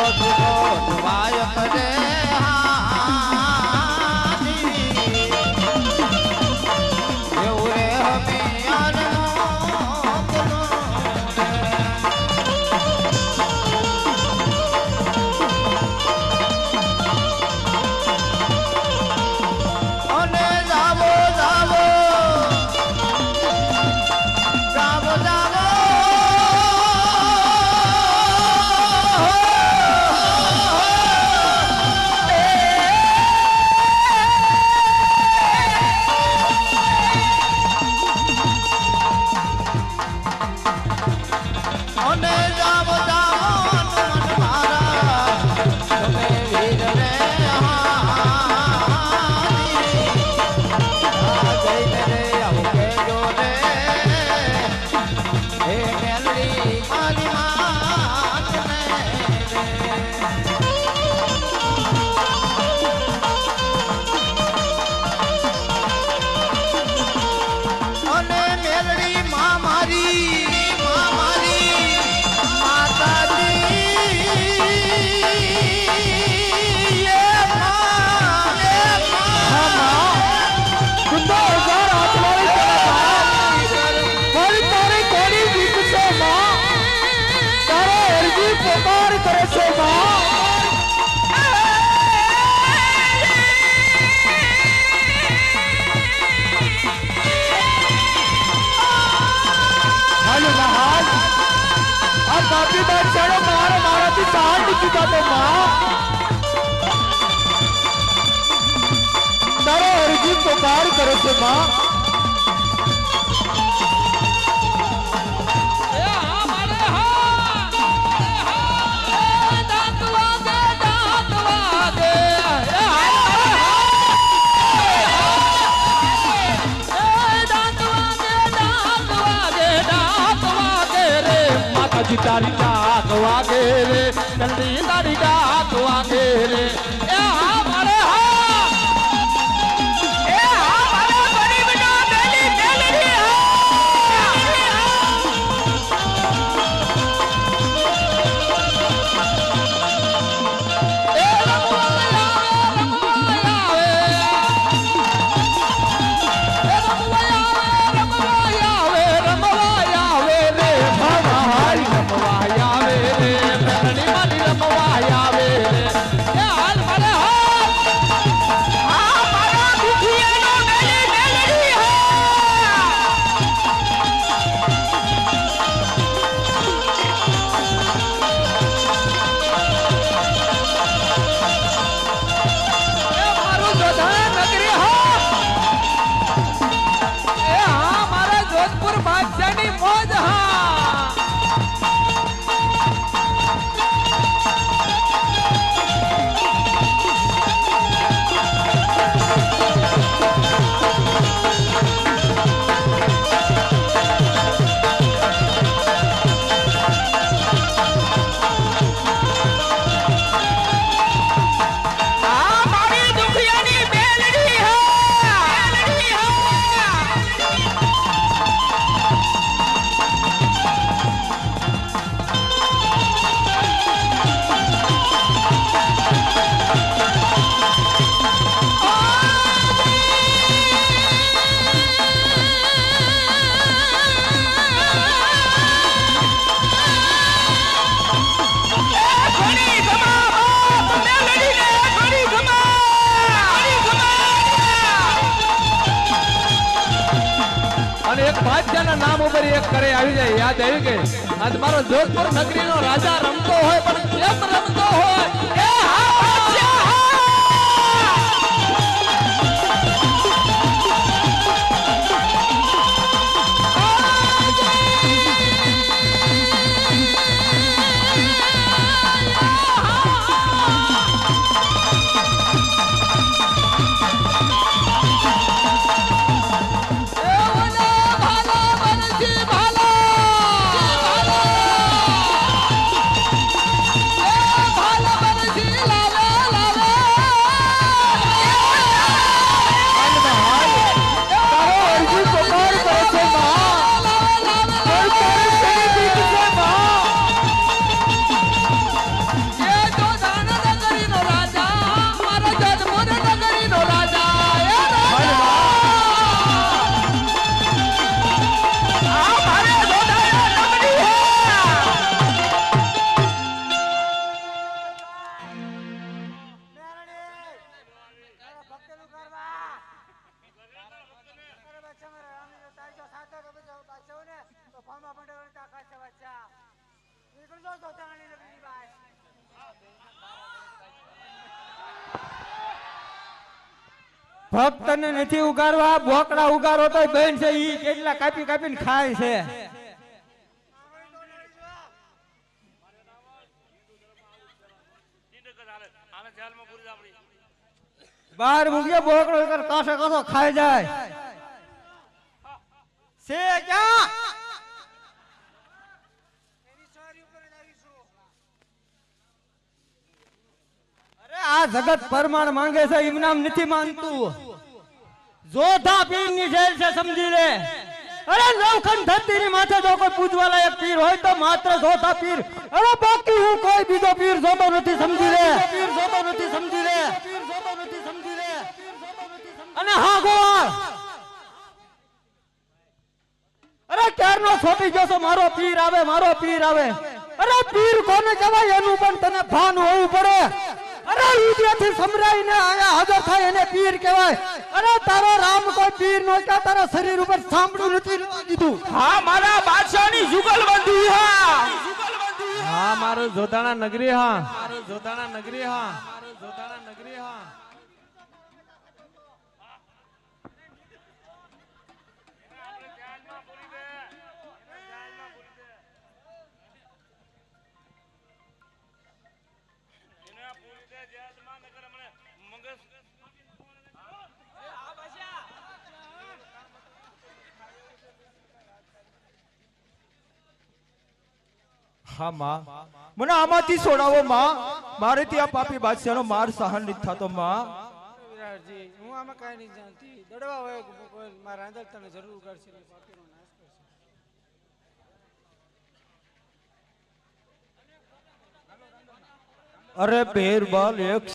ધોધો ધોવાય કરે ઉપકાર કરો છો માં તારી તાક વાગે રે કરે, આવી જાય, યાદ આવ્યું કે આજ મારો જોધપુર નગરીનો રાજા રમતો હોય, પણ કેમ રમતો મામા પંડળ નથી ઉગારવા બોકડા ઉગારો તો બેન છે ઈ કેટલા કાપી કાપીને ખાય છે. બાર મૂક્યો બોકડો કાસો કાસો ખાઈ જાય. છે આ જગત પરમાણ માંગે છે ઇમનામ નથી માનતું. જોધા પીરની જેલ છે, સમજી લે. અરે નવખંડ ધરતી ની માથે જો કોઈ પૂજવા લાયક પીર હોય તો માત્ર જોધા પીર અરે બાકી હું કોઈ બીજો પીર જોતો નથી, સમજી લે. પીર જોતો નથી સમજી લે અને હા ગોવાળ અરે ક્યારનો છોટી ગયો મારો પીર આવે, મારો પીર આવે. અરે પીર કોને કહેવાય? એનું પણ તને ભાન હોવું પડે. અરે વિદ્યાથી સમરાઈને આયા હાજર થાય એને પીર કહેવાય. અરે તારો રામ કોઈ પીર નો કે તારા શરીર ઉપર સાંભળું નથી દીધું હા મારા બાદશાહની જુગલબંધી હા. હા મારો જોધાણા નગરી હા. મારો જોધાણા નગરી હા. મારો જોધાણા નગરી હા. હા, માં. મને આમાંથી છોડાવો માં. મારે ત્યાં પાપી બાદશાહનો માર સહન નથી થતો, માં. વિરાટજી હું આમાં કાંઈ નહીં જાણતી. દડવા હોય મારા અંદર તને જરૂર કરશે અરે બેરબલ એક